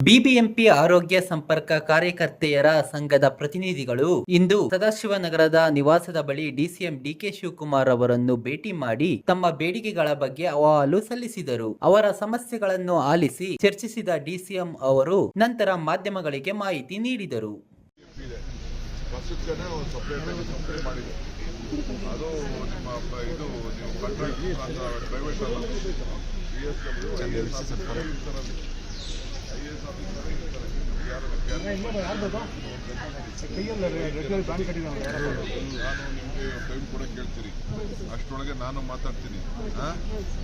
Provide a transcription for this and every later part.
BBMP ಆರೋಗ್ಯ ಸಂಪರ್ಕ ಕಾರ್ಯಕರ್ತೆಯರ ಸಂಘದ ಪ್ರತಿನಿಧಿಗಳು ಇಂದು ಸದಾಶಿವನಗರದ ನಿವಾಸದ ಬಳಿ ಡಿಸಿಎಂ ಡಿಕೆ ಶಿವಕುಮಾರ್ ಅವರನ್ನು ಭೇಟಿ ಮಾಡಿ ತಮ್ಮ ಬೇಡಿಕೆಗಳ ಬಗ್ಗೆ ಅಹವಾಲು ಸಲ್ಲಿಸಿದರು. ಅವರ ಸಮಸ್ಯೆಗಳನ್ನು ಆಲಿಸಿ ಚರ್ಚಿಸಿದ ಡಿಸಿಎಂ ಅವರು ನಂತರ ಮಾಧ್ಯಮಗಳಿಗೆ ಮಾಹಿತಿ ನೀಡಿದರು. ಅದು ನಿಮ್ಮ ಇದು ನೀವು ಟೈಮ್ ಕೂಡ ಕೇಳ್ತೀರಿ ಅಷ್ಟರೊಳಗೆ ನಾನು ಮಾತಾಡ್ತೀನಿ?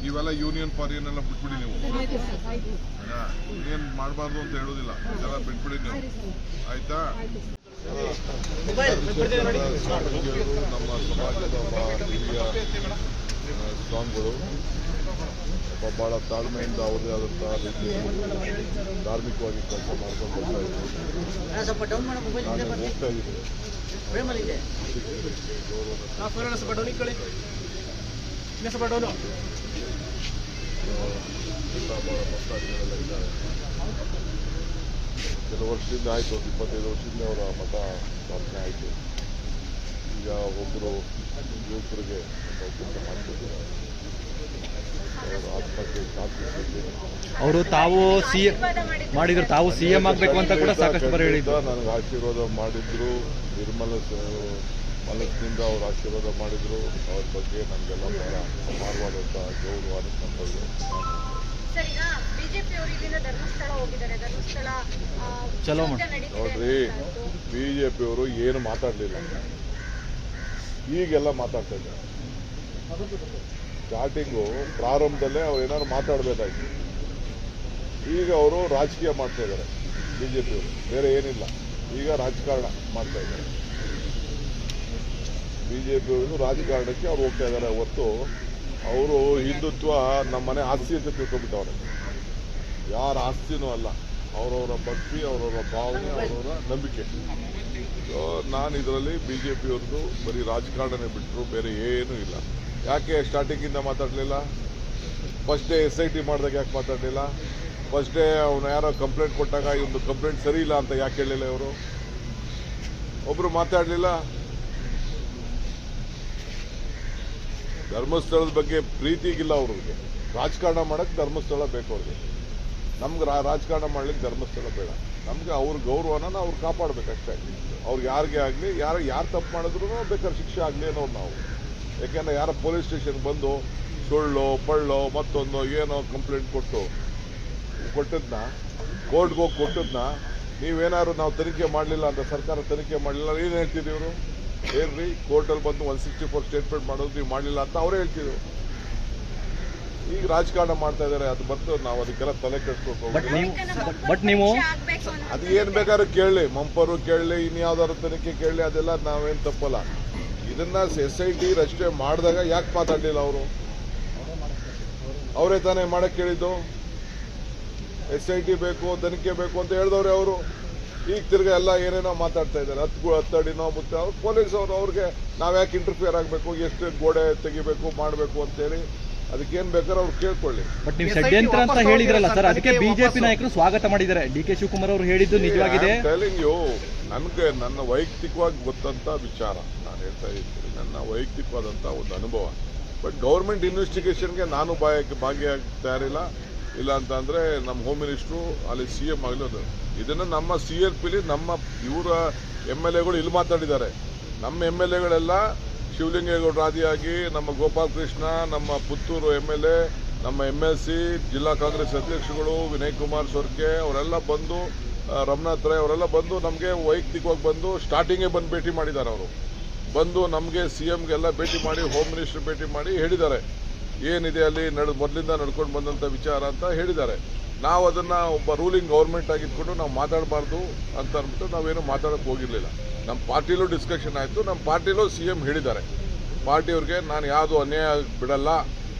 ಇವೆಲ್ಲ ಯೂನಿಯನ್ ಎಲ್ಲ ಬಿಟ್ಬಿಡಿ ನೀವು ಏನ್ ಮಾಡಬಾರ್ದು ಅಂತ ಹೇಳೋದಿಲ್ಲ ಇದೆಲ್ಲ ಬಿಟ್ಬಿಡಿ ನೀವು ಆಯ್ತಾ ನಮ್ಮ ಸಮಾಜದ ಹಿರಿಯ ಆ, ಸ್ವಾಮಿಗಳು ಒಬ್ಬ ಬಹಳ ತಾಳ್ಮೆಯಿಂದ ಅವ್ರದೇ ಆದಂಥ ರೀತಿಯಲ್ಲಿ ಧಾರ್ಮಿಕವಾಗಿ ಕೆಲಸ ಮಾಡ್ಕೊಂಡು ಬರ್ತಾ ಇದ್ರು ಸ್ವಲ್ಪ ಡೌನ್ ಮಾಡೋ ಮೊಬೈಲ್ ನಾನು ಹೋಗ್ತಾ ಇದ್ದೀನಿ ಫ್ರೇಮಲ್ಲಿ ಇದೆ ಎಲ್ಲ ಬಹಳ ಭಕ್ತಾದಿಗಳೆಲ್ಲ ಇದ್ದಾರೆ ಕೆಲವು ವರ್ಷದಿಂದ ಆಯಿತು ಒಂದು ಇಪ್ಪತ್ತೈದು ವರ್ಷದಿಂದ ಅವರ ಮತ ಸ್ಥಾಪನೆ ಆಯಿತು ಈಗ ಒಬ್ಬರು ಯುವಕರಿಗೆ ಕೆಲಸ ಮಾಡ್ತಿದ್ದಾರೆ. ಅವರ ತಾವು ಸಿ ಮಾಡಿದ್ರು ತಾವು ಸಿ ಎಂ ಆಗ್ಬೇಕು ಅಂತ ಕೂಡ ಸಾಕಷ್ಟು ಬರ ಹೇಳಿದ್ರು. ನನಗೆ ಆಶೀರ್ವಾದ ಮಾಡಿದ್ರು. ನಿರ್ಮಲ ಮನಸ್ಸಿನಿಂದ ಅವ್ರು ಆಶೀರ್ವಾದ ಮಾಡಿದ್ರು. ಅವ್ರ ಬಗ್ಗೆ ನಮಗೆಲ್ಲ ಬಹಳ ಅಪಾರವಾದಂಥ ಗೌರವ ಧರ್ಮಸ್ಥಳ ಚಲೋ ಮಾಡಿ ನೋಡ್ರಿ ಅಂತ ಬಿ ಜೆ ಪಿಯವರು ಏನು ಮಾತಾಡಲಿಲ್ಲ. ಈಗೆಲ್ಲ ಮಾತಾಡ್ತಾ ಇದ್ದಾರೆ. ಸ್ಟಾರ್ಟಿಂಗು ಪ್ರಾರಂಭದಲ್ಲೇ ಅವ್ರು ಏನಾದ್ರು ಮಾತಾಡಬೇಕಾಗಿತ್ತು ಈಗ ಅವರು ರಾಜಕೀಯ ಮಾಡ್ತಾ ಇದ್ದಾರೆ ಬಿ ಜೆ ಬೇರೆ ಏನಿಲ್ಲ. ಈಗ ರಾಜಕಾರಣ ಮಾಡ್ತಾ ಇದ್ದಾರೆ. ಬಿ ಜೆ ರಾಜಕಾರಣಕ್ಕೆ ಅವ್ರು ಹೋಗ್ತಾ ಇದ್ದಾರೆ. ಹೊತ್ತು ಅವರು ಹಿಂದುತ್ವ ನಮ್ಮ ಮನೆ ಆಸ್ತಿ ಅಂತ ತಿಳ್ಕೊಂಡ್ಬಿಟ್ಟವ್ರೆ. ಯಾರ ಆಸ್ತಿನೂ ಅಲ್ಲ. ಅವರವರ ಭಕ್ತಿ, ಅವರವರ ಭಾವನೆ, ಅವರವರ ನಂಬಿಕೆ. ನಾನು ಇದರಲ್ಲಿ ಬಿ ಜೆ ಪಿಯವ್ರದ್ದು ಬರೀ ರಾಜಕಾರಣನೇ ಬಿಟ್ಟರು ಬೇರೆ ಏನೂ ಇಲ್ಲ. ಯಾಕೆ ಸ್ಟಾರ್ಟಿಂಗಿಂದ ಮಾತಾಡಲಿಲ್ಲ? First day S I T ಮಾಡಿದಾಗ ಯಾಕೆ ಮಾತಾಡಲಿಲ್ಲ? ಫಸ್ಟ್ ಡೇ ಅವನು ಯಾರೋ ಕಂಪ್ಲೇಂಟ್ ಕೊಟ್ಟಾಗ ಇವ್ನು ಕಂಪ್ಲೇಂಟ್ ಸರಿ ಇಲ್ಲ ಅಂತ ಯಾಕೆ ಹೇಳಲಿಲ್ಲ ಇವರು? ಒಬ್ರು ಮಾತಾಡಲಿಲ್ಲ? ಧರ್ಮಸ್ಥಳದ ಬಗ್ಗೆ ಪ್ರೀತಿಗಿಲ್ಲ ಅವ್ರಿಗೆ. ರಾಜಕಾರಣ ಮಾಡಕ್ಕೆ ಧರ್ಮಸ್ಥಳ ಬೇಕು ಅವ್ರಿಗೆ. ನಮ್ಗೆ ರಾಜಕಾರಣ ಮಾಡ್ಲಿಕ್ಕೆ ಧರ್ಮಸ್ಥಳ ಬೇಡ. ನಮ್ಗೆ ಅವ್ರ ಗೌರವನ ನಾವು ಅವ್ರು ಕಾಪಾಡ್ಬೇಕಷ್ಟೇ. ಅವ್ರಿಗೆ ಯಾರಿಗೆ ಆಗಲಿ, ಯಾರು ಯಾರು ತಪ್ಪು ಮಾಡಿದ್ರು ಬೇಕಾದ್ರೆ ಶಿಕ್ಷೆ ಆಗಲಿ ಅನ್ನೋರು ನಾವು. ಯಾಕೆಂದ್ರೆ ಯಾರ ಪೊಲೀಸ್ ಸ್ಟೇಷನ್ ಬಂದು ಸುಳ್ಳು, ಪಳ್ಳು, ಮತ್ತೊಂದು ಏನೋ ಕಂಪ್ಲೇಂಟ್ ಕೊಟ್ಟು ಕೊಟ್ಟದ್ನ, ಕೋರ್ಟ್ಗೆ ಹೋಗಿ ಕೊಟ್ಟದ್ನ, ನೀವೇನಾದ್ರು ನಾವು ತನಿಖೆ ಮಾಡಲಿಲ್ಲ ಅಂತ ಸರ್ಕಾರ ತನಿಖೆ ಮಾಡಲಿಲ್ಲ ಏನು ಹೇಳ್ತಿದ್ದೀವ್ರು? ಏನ್ರಿ? ಕೋರ್ಟಲ್ಲಿ ಬಂದು ಒನ್ ಸಿಕ್ಸ್ಟಿ ಫೋರ್ ಸ್ಟೇಟ್ಮೆಂಟ್ ಮಾಡೋದು ನೀವು ಮಾಡಲಿಲ್ಲ ಅಂತ ಅವರೇ ಹೇಳ್ತಿದ್ರು. ಈಗ ರಾಜಕಾರಣ ಮಾಡ್ತಾ ಇದ್ದಾರೆ ಅದು ಬಂತು ನಾವು ಅದಕ್ಕೆಲ್ಲ ತಲೆ ಕೆಡಿಸ್ಬೇಕು ಬಟ್ ನೀವು ಅದು ಏನ್ ಬೇಕಾದ್ರೂ ಕೇಳಲಿ ಮಂಪರು ಕೇಳಲಿ ಇನ್ಯಾವ್ದಾದ್ರು ತನಿಖೆ ಕೇಳಲಿ ಅದೆಲ್ಲ ನಾವೇನು ತಪ್ಪಲ್ಲ. ಇದನ್ನ ಎಸ್ ಐ ಟಿ ರಷ್ಟೇ ಮಾಡಿದಾಗ ಯಾಕೆ ಮಾತಾಡಲಿಲ್ಲ ಅವರು? ಅವರೇ ತಾನೇ ಮಾಡಕ್ಕೆ ಕೇಳಿದ್ದು? ಎಸ್ ಐ ಟಿ ಬೇಕು ತನಿಖೆ ಬೇಕು ಅಂತ ಹೇಳಿದವ್ರೆ ಅವರು. ಈಗ ತಿರ್ಗ ಎಲ್ಲ ಏನೇನೋ ಮಾತಾಡ್ತಾ ಇದ್ದಾರೆ ಹತ್ತು ಹತ್ತಡಿನೋ ಮುತ್ತೆ ಅವ್ರು ಪೊಲೀಸ್ ಅವರು ಅವ್ರಿಗೆ ನಾವು ಯಾಕೆ ಇಂಟರ್ಫಿಯರ್ ಆಗಬೇಕು ಎಷ್ಟು ಗೋಡೆ ತೆಗಿಬೇಕು ಮಾಡಬೇಕು ಅಂತೇಳಿ. ಅದಕ್ಕೇನು ಬೇಕಾದ್ರೆ ಅವ್ರು ಕೇಳ್ಕೊಳ್ಳಿ. ಬಟ್ ನೀವು ಷಡ್ಯಂತ್ರ ಅಂತ ಹೇಳಿದ್ರಲ್ಲ ಸರ್ ಅದಕ್ಕೆ ಬಿಜೆಪಿ ನಾಯಕರು ಸ್ವಾಗತ ಮಾಡಿದ್ದಾರೆ. ಡಿ ಕೆ ಶಿವಕುಮಾರ್ ಅವರು ಹೇಳಿದ್ದು ನಿಜವಾಗಿದೆ. ಟೆಲಿಂಗ್ ಯು ನನಗೆ ನನ್ನ ವೈಯಕ್ತಿಕವಾಗಿ ಗೊತ್ತಂತ ವಿಚಾರ. ನಾನು ಹೇಳ್ತಾ ಇದ್ದೀನಿ ನನ್ನ ವೈಯಕ್ತಿಕವಾದಂತ ಒಂದು ಅನುಭವ. ಬಟ್ ಗೌರ್ಮೆಂಟ್ ಇನ್ವೆಸ್ಟಿಗೇಷನ್ಗೆ ನಾನು ಭಾಗ ಭಾಗಿಯಾಗಿ ತಯಾರಿಲ್ಲ ಇಲ್ಲ ಅಂತಂದ್ರೆ ನಮ್ಮ ಹೋಮ್ ಮಿನಿಸ್ಟ್ರು ಅಲ್ಲಿ ಸಿ ಎಂ ಆಗಲಿ ಇದನ್ನ ನಮ್ಮ ಸಿ ಎಲ್ ಪಿಲಿ ನಮ್ಮ ಇವರ ಎಂ ಎಲ್ ಎಗಳು ಇಲ್ಲಿ ಮಾತಾಡಿದ್ದಾರೆ. ನಮ್ಮ ಎಂ ಎಲ್ ಎಗಳೆಲ್ಲ ಶಿವಲಿಂಗೇಗೌಡರು ಆದಿಯಾಗಿ ನಮ್ಮ ಗೋಪಾಲ್ ಕೃಷ್ಣ, ನಮ್ಮ ಪುತ್ತೂರು ಎಂ ಎಲ್ ಎ, ನಮ್ಮ ಎಂ ಎಲ್ ಸಿ, ಜಿಲ್ಲಾ ಕಾಂಗ್ರೆಸ್ ಅಧ್ಯಕ್ಷಗಳು, ವಿನಯ್ ಕುಮಾರ್ ಸೊರ್ಕೆ, ಅವರೆಲ್ಲ ಬಂದು ರಮನಾಥ್ ರೈ ಅವರೆಲ್ಲ ಬಂದು ನಮಗೆ ವೈಯಕ್ತಿಕವಾಗಿ ಬಂದು ಸ್ಟಾರ್ಟಿಂಗೇ ಬಂದು ಭೇಟಿ ಮಾಡಿದ್ದಾರೆ ಅವರು. ಬಂದು ನಮಗೆ ಸಿ ಎಮ್ಗೆಲ್ಲ ಭೇಟಿ ಮಾಡಿ ಹೋಮ್ ಮಿನಿಸ್ಟರ್ ಭೇಟಿ ಮಾಡಿ ಹೇಳಿದ್ದಾರೆ. ಏನಿದೆ ಅಲ್ಲಿ ನಡ್, ಮೊದಲಿಂದ ನಡ್ಕೊಂಡು ಬಂದಂಥ ವಿಚಾರ ಅಂತ ಹೇಳಿದ್ದಾರೆ. ನಾವು ಅದನ್ನು ಒಬ್ಬ ರೂಲಿಂಗ್ ಗೌರ್ಮೆಂಟ್ ಆಗಿದ್ಕೊಂಡು ನಾವು ಮಾತಾಡಬಾರ್ದು ಅಂತ ಅಂದ್ಬಿಟ್ಟು ನಾವೇನು ಮಾತಾಡೋಕ್ಕೆ ಹೋಗಿರಲಿಲ್ಲ. ನಮ್ಮ ಪಾರ್ಟಿಲೂ ಡಿಸ್ಕಷನ್ ಆಯಿತು. ನಮ್ಮ ಪಾರ್ಟಿಲೂ ಸಿ ಎಂ ಹೇಳಿದ್ದಾರೆ. ಪಾರ್ಟಿಯವ್ರಿಗೆ ನಾನು ಯಾವುದು ಅನ್ಯಾಯ ಬಿಡಲ್ಲ.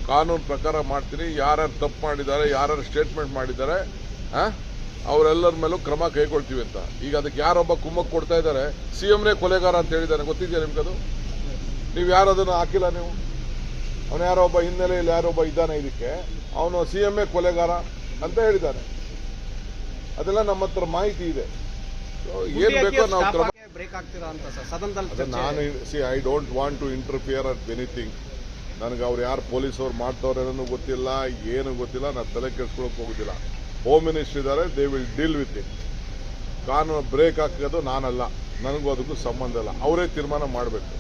ಕಾನೂನು ಪ್ರಕಾರ ಮಾಡ್ತೀನಿ. ಯಾರ್ಯಾರು ತಪ್ಪು ಮಾಡಿದ್ದಾರೆ, ಯಾರ್ಯಾರು ಸ್ಟೇಟ್ಮೆಂಟ್ ಮಾಡಿದ್ದಾರೆ ಹಾಂ ಅವರೆಲ್ಲರ ಮೇಲೂ ಕ್ರಮ ಕೈಗೊಳ್ತೀವಿ ಅಂತ. ಈಗ ಅದಕ್ಕೆ ಯಾರೊಬ್ಬ ಕುಮ್ಮಕ್ಕೆ ಕೊಡ್ತಾ ಇದ್ದಾರೆ? ಸಿ ಎಮ್ನೇ ಕೊಲೆಗಾರ ಅಂತ ಹೇಳಿದ್ದಾರೆ. ಗೊತ್ತಿದೆಯಾ ನಿಮ್ಗದು ನೀವು ಯಾರು ಅದನ್ನು ಹಾಕಿಲ್ಲ ನೀವು? ಅವನು ಯಾರೋ ಒಬ್ಬ ಹಿನ್ನೆಲೆಯಲ್ಲಿ ಯಾರೊಬ್ಬ ಇದ್ದಾನೆ ಇದಕ್ಕೆ. ಅವನು ಸಿ ಎಂ ಎ ಕೊಲೆಗಾರ ಅಂತ ಹೇಳಿದ್ದಾನೆ ಅದೆಲ್ಲ ನಮ್ಮ ಹತ್ರ ಮಾಹಿತಿ ಇದೆ. ಏನ್ ಬೇಕೋ ನಾವು ಕ್ರಮ ಬ್ರೇಕ್ ಆಗ್ತೀರಾ ಅಂತ ಸರ್. ಸದನದಲ್ಲಿ ನಾನು see I don't want to interfere at anything ನನಗೆ ಅವ್ರು ಯಾರು ಪೊಲೀಸವ್ರು ಮಾಡ್ತವ್ರೆ ಮಾಡ್ತವ್ರೇನೂ ಗೊತ್ತಿಲ್ಲ ಏನು ಗೊತ್ತಿಲ್ಲ ನಾನು ತಲೆ ಕೆಡ್ಸ್ಕೊಳಕ್ ಹೋಗೋದಿಲ್ಲ. ಹೋಮ್ ಮಿನಿಸ್ಟರ್ ಇದ್ದಾರೆ they will deal with it ಕಾನೂನು ಬ್ರೇಕ್ ಹಾಕೋದು ನಾನಲ್ಲ. ನನಗೂ ಅದಕ್ಕೂ ಸಂಬಂಧ ಇಲ್ಲ. ಅವರೇ ತೀರ್ಮಾನ ಮಾಡಬೇಕು.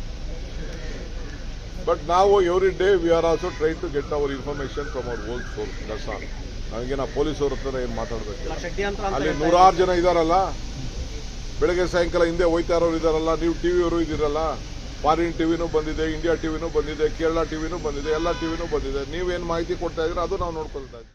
ಬಟ್ ನಾವು every day we are also try to get our information from our own source police ನನಗೆ ನಾ ಪೊಲೀಸವ್ರ ಹತ್ರ ಏನು ಮಾತಾಡಬೇಕು? ಅಲ್ಲಿ ನೂರಾರು ಜನ ಇದಾರಲ್ಲ. ಬೆಳಗ್ಗೆ ಸಾಯಂಕಾಲ ಹಿಂದೆ ಹೋಯ್ತಾ ಇರೋರು ಇದಾರಲ್ಲ ನೀವು ಟಿವಿಯವರು ಇದ್ದೀರಲ್ಲ ಫಾರಿನ್ ಟಿವಿನೂ ಬಂದಿದೆ ಇಂಡಿಯಾ ಟಿವಿನೂ ಬಂದಿದೆ ಕೇರಳ ಟಿವಿನೂ ಬಂದಿದೆ, ಎಲ್ಲ ಟಿವಿನೂ ಬಂದಿದೆ, ನೀವೇನು ಮಾಹಿತಿ ಕೊಡ್ತಾ ಇದ್ರೆ ಅದು ನಾವು ನೋಡ್ಕೊಳ್ತಾ ಇದ್ದೀವಿ.